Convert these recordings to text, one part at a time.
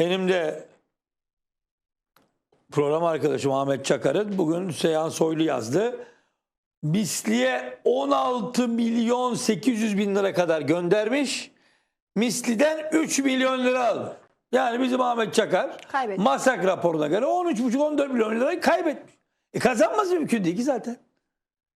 Benim de program arkadaşım Ahmet Çakar'ın bugün Seyhan Soylu yazdı. Misli'ye 16 milyon 800 bin lira kadar göndermiş. Misli'den 3 milyon lira aldı. Yani bizim Ahmet Çakar Kaybetmiş. Masak raporuna göre 13,5-14 milyon lirayı kaybetmiş. E kazanmaz mümkün değil ki zaten.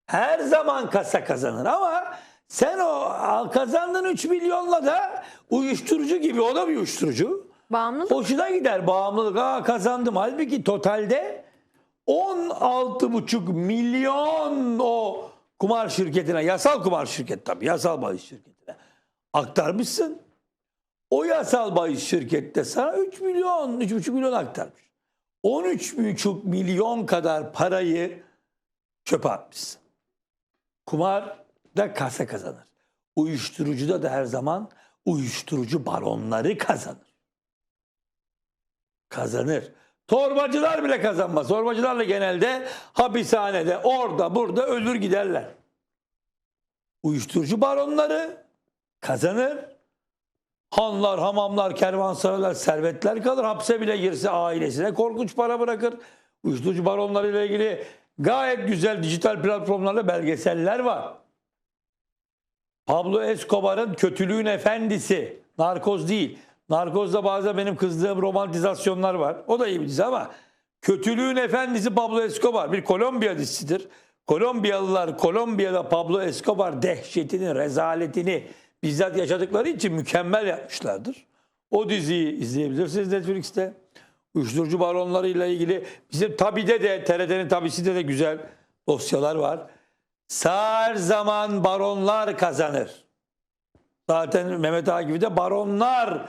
Her zaman kasa kazanır ama sen o al- kazandığın 3 milyonla da uyuşturucu gibi o da bir uyuşturucu. Bağımlılık. Hoşuna gider bağımlılık. Aa kazandım. Halbuki totalde 16,5 milyon o kumar şirketine, yasal kumar şirket tabii, yasal bahis şirketine aktarmışsın. O yasal bahis şirkette sana 3 milyon, 3,5 milyon aktarmış. 13,5 milyon kadar parayı çöpe atmışsın. Kumar da kasa kazanır. Uyuşturucuda da her zaman uyuşturucu baronları kazanır kazanır. Torbacılar bile kazanmaz. Torbacılarla genelde hapishanede orada burada ölür giderler. Uyuşturucu baronları kazanır. Hanlar, hamamlar, kervansaraylar, servetler kalır. Hapse bile girse ailesine korkunç para bırakır. Uyuşturucu baronlarıyla ilgili gayet güzel dijital platformlarla belgeseller var. Pablo Escobar'ın kötülüğün efendisi. Narkoz değil. Narkozda bazen benim kızdığım romantizasyonlar var. O da iyi bir dizi ama kötülüğün efendisi Pablo Escobar bir Kolombiya dizisidir. Kolombiyalılar Kolombiya'da Pablo Escobar dehşetini, rezaletini bizzat yaşadıkları için mükemmel yapmışlardır. O diziyi izleyebilirsiniz Netflix'te. Uyuşturucu baronlarıyla ilgili bizim tabide de TRT'nin tabisinde de güzel dosyalar var. Her zaman baronlar kazanır. Zaten Mehmet Akif'i de baronlar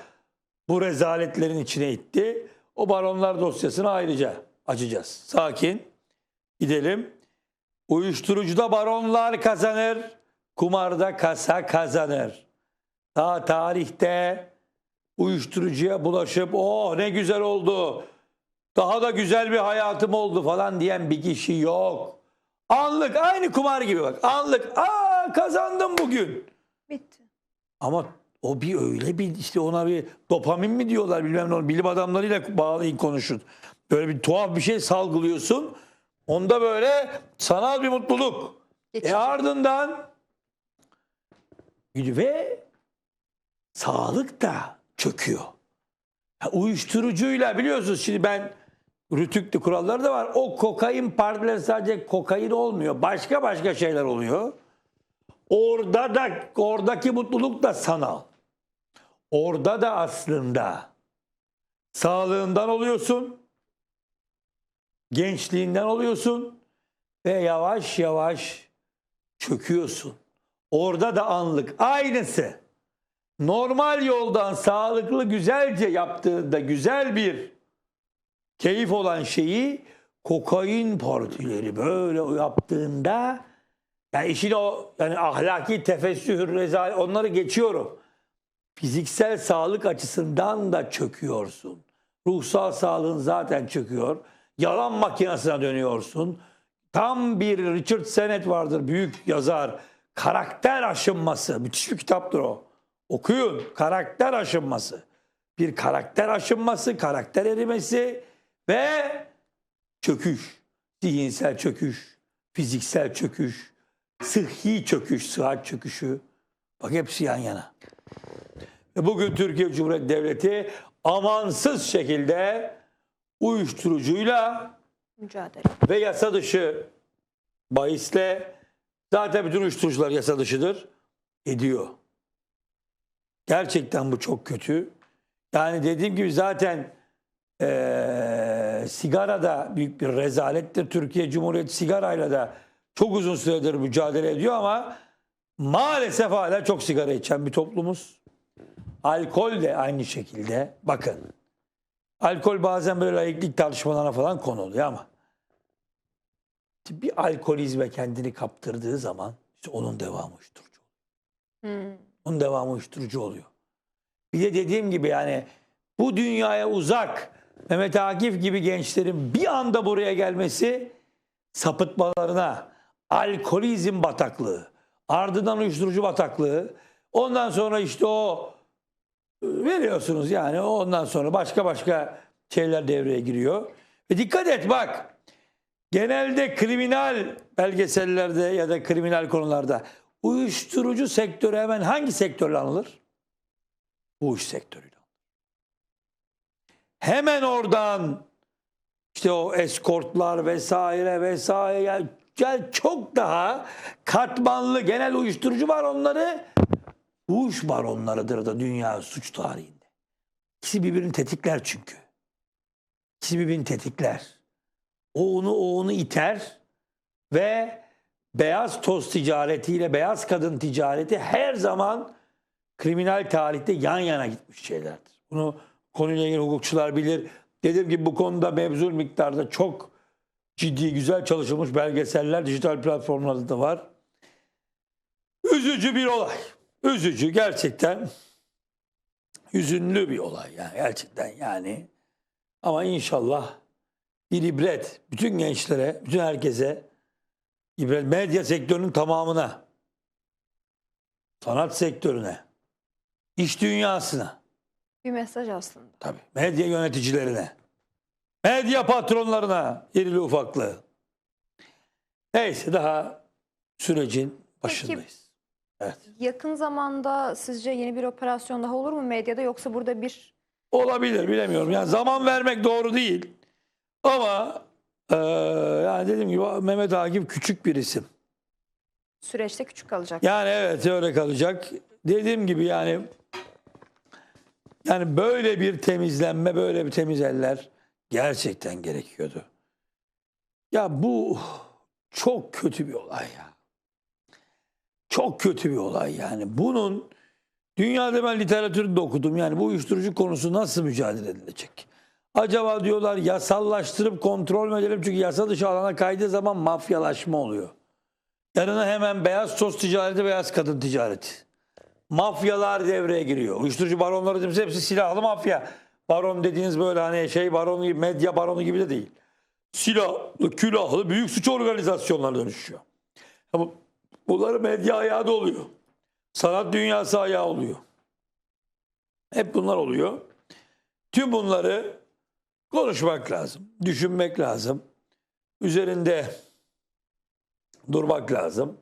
bu rezaletlerin içine itti. O baronlar dosyasını ayrıca açacağız. Sakin gidelim. Uyuşturucuda baronlar kazanır, kumarda kasa kazanır. Daha tarihte uyuşturucuya bulaşıp o ne güzel oldu, daha da güzel bir hayatım oldu falan diyen bir kişi yok. Anlık aynı kumar gibi bak. Anlık aa kazandım bugün. Bitti. Ama o bir öyle bir işte ona bir dopamin mi diyorlar bilmem ne bilim adamlarıyla bağlayın konuşun. Böyle bir tuhaf bir şey salgılıyorsun. Onda böyle sanal bir mutluluk. Geçici. E ardından ve sağlık da çöküyor. Ya uyuşturucuyla biliyorsunuz şimdi ben rütüklü kuralları da var. O kokain partileri sadece kokain olmuyor. Başka başka şeyler oluyor. Orada da oradaki mutluluk da sanal. Orada da aslında sağlığından oluyorsun. Gençliğinden oluyorsun ve yavaş yavaş çöküyorsun. Orada da anlık aynısı. Normal yoldan sağlıklı güzelce yaptığında güzel bir keyif olan şeyi kokain partileri böyle yaptığında yani işin o yani ahlaki tefessüh, rezalet onları geçiyorum. Fiziksel sağlık açısından da çöküyorsun. Ruhsal sağlığın zaten çöküyor. Yalan makinesine dönüyorsun. Tam bir Richard Sennett vardır büyük yazar. Karakter aşınması. Müthiş bir kitaptır o. Okuyun. Karakter aşınması. Bir karakter aşınması, karakter erimesi ve çöküş. Zihinsel çöküş, fiziksel çöküş, sıhhi çöküş, sıhhat çöküşü. Bak hepsi yan yana. Bugün Türkiye Cumhuriyeti Devleti amansız şekilde uyuşturucuyla Mücadele. ve yasa dışı bahisle zaten bütün uyuşturucular yasa dışıdır ediyor. Gerçekten bu çok kötü. Yani dediğim gibi zaten eee sigara da büyük bir rezalettir. Türkiye Cumhuriyeti sigarayla da çok uzun süredir mücadele ediyor ama maalesef hala çok sigara içen bir toplumuz. Alkol de aynı şekilde. Bakın. Alkol bazen böyle laiklik tartışmalarına falan konu oluyor ama bir alkolizme kendini kaptırdığı zaman işte onun devamı uyuşturucu. Hmm. Onun devamı uyuşturucu oluyor. Bir de dediğim gibi yani bu dünyaya uzak Mehmet Akif gibi gençlerin bir anda buraya gelmesi sapıtmalarına, alkolizm bataklığı, ardından uyuşturucu bataklığı, ondan sonra işte o veriyorsunuz yani ondan sonra başka başka şeyler devreye giriyor. Ve dikkat et bak genelde kriminal belgesellerde ya da kriminal konularda uyuşturucu sektörü hemen hangi sektörle anılır? İş sektörüyle. Hemen oradan işte o eskortlar vesaire vesaire yani çok daha katmanlı genel uyuşturucu baronları fuhuş baronlarıdır da dünya suç tarihinde. İkisi birbirini tetikler çünkü. İkisi birbirini tetikler. O onu o onu iter ve beyaz toz ticaretiyle beyaz kadın ticareti her zaman kriminal tarihte yan yana gitmiş şeylerdir. Bunu konuyla ilgili hukukçular bilir. Dediğim gibi bu konuda mevzul miktarda çok ciddi, güzel çalışılmış belgeseller dijital platformlarda da var. Üzücü bir olay. Üzücü gerçekten. Hüzünlü bir olay yani gerçekten yani. Ama inşallah bir ibret bütün gençlere, bütün herkese ibret medya sektörünün tamamına sanat sektörüne, iş dünyasına, Bir mesaj aslında. tabii medya yöneticilerine, medya patronlarına irili ufaklı. Neyse daha sürecin başındayız. Evet. Yakın zamanda sizce yeni bir operasyon daha olur mu medyada yoksa burada bir Olabilir bilemiyorum. Yani zaman vermek doğru değil. Ama eee yani dediğim gibi Mehmet Akif küçük bir isim. süreçte küçük kalacak? Yani evet öyle kalacak. Dediğim gibi yani yani böyle bir temizlenme, böyle bir temiz eller gerçekten gerekiyordu. Ya bu çok kötü bir olay ya. Çok kötü bir olay yani. Bunun dünyada ben literatüründe okudum. Yani bu uyuşturucu konusu nasıl mücadele edilecek? Acaba diyorlar yasallaştırıp kontrol mü edelim? Çünkü yasa dışı alana kaydığı zaman mafyalaşma oluyor. Yanına hemen beyaz toz ticareti, beyaz kadın ticareti. Mafyalar devreye giriyor. Uyuşturucu baronları dediğimiz hepsi silahlı mafya. Baron dediğiniz böyle hani şey baronu gibi, medya baronu gibi de değil. Silahlı, külahlı büyük suç organizasyonlarına dönüşüyor. Bunların medya ayağı da oluyor. Sanat dünyası ayağı oluyor. Hep bunlar oluyor. Tüm bunları konuşmak lazım, düşünmek lazım. Üzerinde durmak lazım.